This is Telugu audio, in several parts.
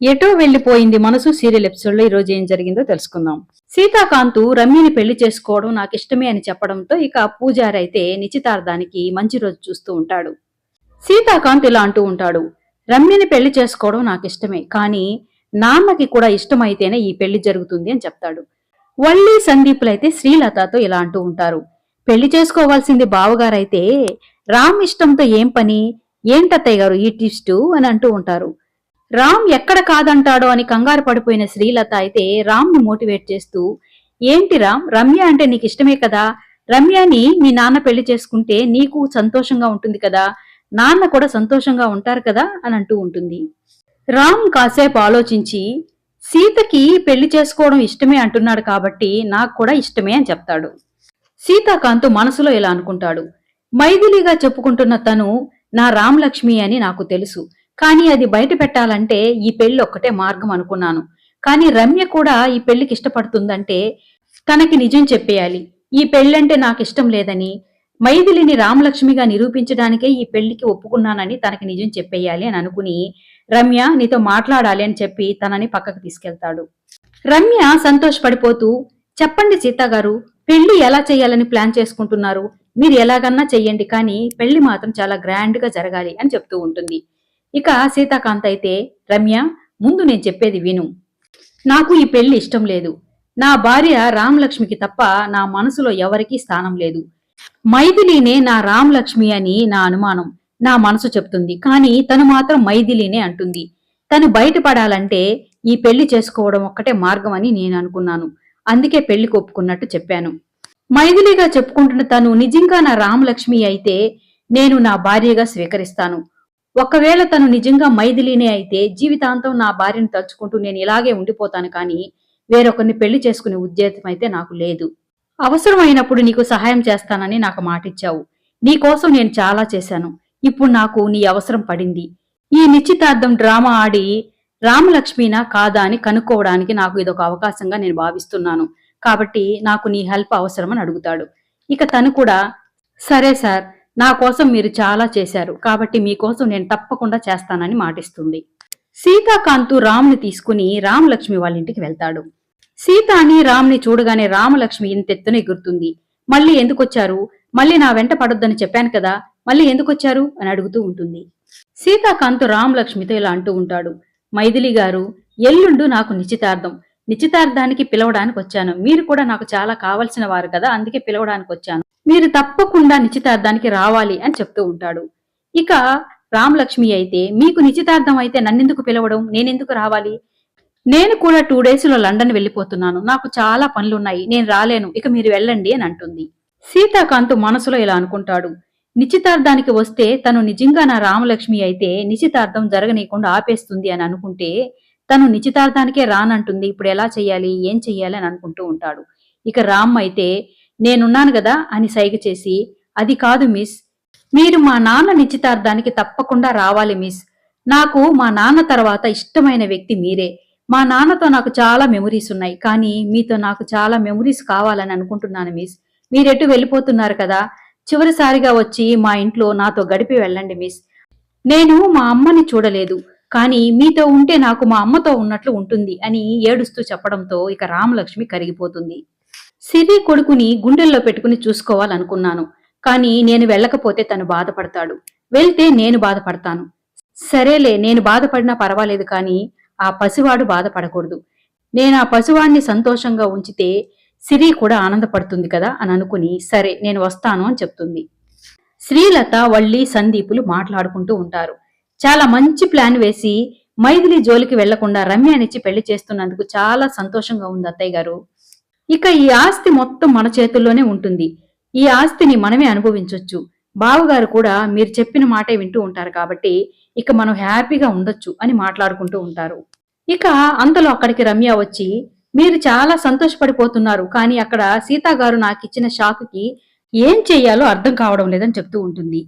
ఎటో వెళ్ళిపోయింది మనసు సీరియల్ ఎపిసోడ్లో ఈ రోజు ఏం జరిగిందో తెలుసుకుందాం. సీతాకాంతు రమ్యని పెళ్ళి చేసుకోవడం నాకు ఇష్టమే అని చెప్పడంతో ఇక పూజారి అయితే నిశ్చితార్థానికి మంచి రోజు చూస్తూ ఉంటాడు. సీతాకాంత్ ఇలా అంటూ ఉంటాడు రమ్యని పెళ్ళి చేసుకోవడం నాకు ఇష్టమే కానీ నాన్నకి కూడా ఇష్టమైతేనే ఈ పెళ్ళి జరుగుతుంది అని చెప్తాడు. వల్లి సందీపులైతే శ్రీలతతో ఇలా అంటూ ఉంటారు పెళ్ళి చేసుకోవాల్సింది బావగారైతే రామ్ ఇష్టంతో ఏం పని? ఏంటత్తయ్య గారు ఈ టిస్టు అని అంటూ ఉంటారు. రామ్ ఎక్కడ కాదంటాడో అని కంగారు పడిపోయిన శ్రీలత అయితే రామ్ని మోటివేట్ చేస్తూ ఏంటి రామ్? రమ్య అంటే నీకు ఇష్టమే కదా? రమ్యని మీ నాన్న పెళ్ళి చేసుకుంటే నీకు సంతోషంగా ఉంటుంది కదా? నాన్న కూడా సంతోషంగా ఉంటారు కదా? అని అంటూ ఉంటుంది. రామ్ కాసేపు ఆలోచించి సీతకి పెళ్ళి చేసుకోవడం ఇష్టమే అంటున్నాడు కాబట్టి నాకు కూడా ఇష్టమే అని చెప్తాడు. సీతాకాంత్ మనసులో ఇలా అనుకుంటాడు. మైథిలిగా చెప్పుకుంటున్న తను నా రామలక్ష్మి అని నాకు తెలుసు. కానీ అది బయట పెట్టాలంటే ఈ పెళ్ళి ఒక్కటే మార్గం అనుకున్నాను. కానీ రమ్య కూడా ఈ పెళ్ళికి ఇష్టపడుతుందంటే తనకి నిజం చెప్పేయాలి. ఈ పెళ్ళంటే నాకు ఇష్టం లేదని మైథిలిని రామలక్ష్మిగా నిరూపించడానికే ఈ పెళ్ళికి ఒప్పుకున్నానని తనకి నిజం చెప్పేయాలి అని అనుకుని రమ్య నీతో మాట్లాడాలి అని చెప్పి తనని పక్కకు తీసుకెళ్తాడు. రమ్య సంతోషపడిపోతూ చెప్పండి సీత గారు పెళ్ళి ఎలా చేయాలని ప్లాన్ చేసుకుంటున్నారు? మీరు ఎలాగన్నా చెయ్యండి కానీ పెళ్ళి మాత్రం చాలా గ్రాండ్గా జరగాలి అని చెప్తూ ఉంటుంది. ఇక సీతాకాంత్ అయితే రమ్య ముందు నేను చెప్పేది విను. నాకు ఈ పెళ్ళి ఇష్టం లేదు. నా భార్య రామలక్ష్మికి తప్ప నా మనసులో ఎవరికీ స్థానం లేదు. మైథిలీనే నా రామలక్ష్మి అని నా అనుమానం. నా మనసు చెప్తుంది. కానీ తను మాత్రం మైథిలినే అంటుంది. తను బయటపడాలంటే ఈ పెళ్ళి చేసుకోవడం ఒక్కటే మార్గం అని నేను అనుకున్నాను. అందుకే పెళ్ళి ఒప్పుకున్నట్టు చెప్పాను. మైథిలిగా చెప్పుకుంటున్న తను నిజంగా నా రామలక్ష్మి అయితే నేను నా భార్యగా స్వీకరిస్తాను. ఒకవేళ తను నిజంగా మైదిలీనే అయితే జీవితాంతం నా భార్యను తలుచుకుంటూ నేను ఇలాగే ఉండిపోతాను కానీ వేరొకరిని పెళ్ళి చేసుకునే ఉద్దేశం అయితే నాకు లేదు. అవసరమైనప్పుడు నీకు సహాయం చేస్తానని నాకు మాటిచ్చావు. నీకోసం నేను చాలా చేశాను. ఇప్పుడు నాకు నీ అవసరం పడింది. ఈ నిశ్చితార్థం డ్రామా ఆడి రామలక్ష్మినా కాదా అని కనుక్కోవడానికి నాకు ఇదొక అవకాశంగా నేను భావిస్తున్నాను. కాబట్టి నాకు నీ హెల్ప్ అవసరమని అడుగుతాడు. ఇక తను కూడా సరే సార్ నా కోసం మీరు చాలా చేశారు. కాబట్టి మీకోసం నేను తప్పకుండా చేస్తానని మాటిస్తుంది. సీతాకాంతు రామ్ని తీసుకుని రామలక్ష్మి వాళ్ళ ఇంటికి వెళ్తాడు. సీత అని రామ్ని చూడగానే రామలక్ష్మి ఇంతెత్తున ఎగురుతుంది మళ్ళీ ఎందుకొచ్చారు? మళ్ళీ నా వెంట పడొద్దని చెప్పాను కదా మళ్ళీ ఎందుకొచ్చారు? అని అడుగుతూ ఉంటుంది. సీతాకాంతు రామలక్ష్మితో ఇలా అంటూ ఉంటాడు. మైథిలి గారు ఎల్లుండు నాకు నిశ్చితార్థం. నిశ్చితార్థానికి పిలవడానికి వచ్చాను మీరు కూడా నాకు చాలా కావలసిన వారు కదా అందుకే పిలవడానికి వచ్చాను మీరు తప్పకుండా నిశ్చితార్థానికి రావాలి అని చెప్తూ ఉంటాడు. ఇక రామలక్ష్మి అయితే మీకు నిశ్చితార్థం అయితే నన్నెందుకు పిలవడం? నేనెందుకు రావాలి? నేను కూడా టూ డేస్లో లండన్ వెళ్ళిపోతున్నాను. నాకు చాలా పనులున్నాయి. నేను రాలేను. ఇక మీరు వెళ్ళండి అని అంటుంది. సీతాకాంత్ మనసులో ఇలా అనుకుంటాడు. నిశ్చితార్థానికి వస్తే తను నిజంగా నా రామలక్ష్మి అయితే నిశ్చితార్థం జరగనీయకుండా ఆపేస్తుంది అని అనుకుంటే తను నిశ్చితార్థానికే రానంటుంది ఇప్పుడు ఎలా చేయాలి ఏం చెయ్యాలి అని అనుకుంటూ ఉంటాడు. ఇక రామ్ అయితే నేనున్నాను కదా అని సైగ చేసి అది కాదు మిస్ మీరు మా నాన్న నిశ్చితార్థానికి తప్పకుండా రావాలి మిస్. నాకు మా నాన్న తర్వాత ఇష్టమైన వ్యక్తి మీరే. మా నాన్నతో నాకు చాలా మెమరీస్ ఉన్నాయి కానీ మీతో నాకు చాలా మెమరీస్ కావాలని అనుకుంటున్నాను మిస్. మీరెటు వెళ్ళిపోతున్నారు కదా చివరిసారిగా వచ్చి మా ఇంట్లో నాతో గడిపి వెళ్ళండి మిస్. నేను మా అమ్మని చూడలేదు. కానీ మీతో ఉంటే నాకు మా అమ్మతో ఉన్నట్లు ఉంటుంది అని ఏడుస్తూ చెప్పడంతో ఇక రామలక్ష్మి కరిగిపోతుంది. సిరి కొడుకుని గుండెల్లో పెట్టుకుని చూసుకోవాలనుకున్నాను కానీ నేను వెళ్ళకపోతే తను బాధపడతాడు. వెళ్తే నేను బాధపడతాను. సరేలే నేను బాధపడినా పర్వాలేదు కానీ ఆ పసివాడు బాధపడకూడదు. నేను ఆ పసివాడిని సంతోషంగా ఉంచితే సిరి కూడా ఆనందపడుతుంది కదా అని అనుకుని సరే నేను వస్తాను అని చెప్తుంది. శ్రీలత వల్లి సందీపులు మాట్లాడుకుంటూ ఉంటారు. చాలా మంచి ప్లాన్ వేసి మైథిలి జోలికి వెళ్ళకుండా రమ్యనిచ్చి పెళ్ళి చేస్తున్నందుకు చాలా సంతోషంగా ఉంది అత్తయ్య గారు. ఇక ఈ ఆస్తి మొత్తం మన చేతుల్లోనే ఉంటుంది. ఈ ఆస్తిని మనమే అనుభవించొచ్చు. బావగారు కూడా మీరు చెప్పిన మాటే వింటూ ఉంటారు కాబట్టి ఇక మనం హ్యాపీగా ఉండొచ్చు అని మాట్లాడుకుంటూ ఉంటారు. ఇక అంతలో అక్కడికి రమ్య వచ్చి మీరు చాలా సంతోషపడిపోతున్నారు కానీ అక్కడ సీతాగారు నాకు ఇచ్చిన షాక్కి ఏం చెయ్యాలో అర్థం కావడం లేదని చెప్తూ ఉంటుంది.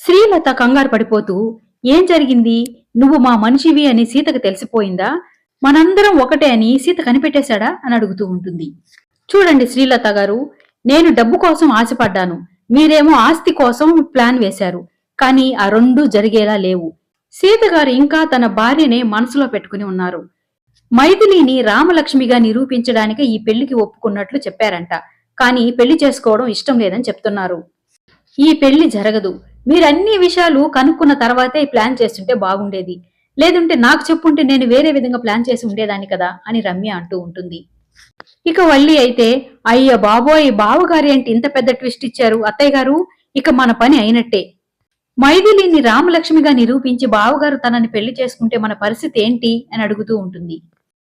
శ్రీలత కంగారు పడిపోతూ ఏం జరిగింది? నువ్వు మా మనిషివి అని సీతకు తెలిసిపోయిందా? మనందరం ఒకటే అని సీత కనిపెట్టేశాడా? అని అడుగుతూ ఉంటుంది. చూడండి శ్రీలత గారు నేను డబ్బు కోసం ఆశపడ్డాను. మీరేమో ఆస్తి కోసం ప్లాన్ వేశారు. కానీ ఆ రెండు జరిగేలా లేవు. సీత గారు ఇంకా తన భార్యనే మనసులో పెట్టుకుని ఉన్నారు. మైథిలిని రామలక్ష్మిగా నిరూపించడానికి ఈ పెళ్ళికి ఒప్పుకున్నట్లు చెప్పారంట. కానీ పెళ్ళి చేసుకోవడం ఇష్టం లేదని చెప్తున్నారు. ఈ పెళ్ళి జరగదు. మీరు అన్ని విషయాలు కనుక్కున్న తర్వాతే ప్లాన్ చేస్తుంటే బాగుండేది. లేదంటే నాకు చెప్పుంటే నేను వేరే విధంగా ప్లాన్ చేసి ఉండేదాన్ని కదా అని రమ్య అంటూ ఉంటుంది. ఇక వల్లి అయితే అయ్య బాబోయ్ బావగారి అంటే ఇంత పెద్ద ట్విస్ట్ ఇచ్చారు? అత్తయ్య గారు ఇక మన పని అయినట్టే. మైథిలిని రామలక్ష్మిగా నిరూపించి బావగారు తనని పెళ్ళి చేసుకుంటే మన పరిస్థితి ఏంటి అని అడుగుతూ ఉంటుంది.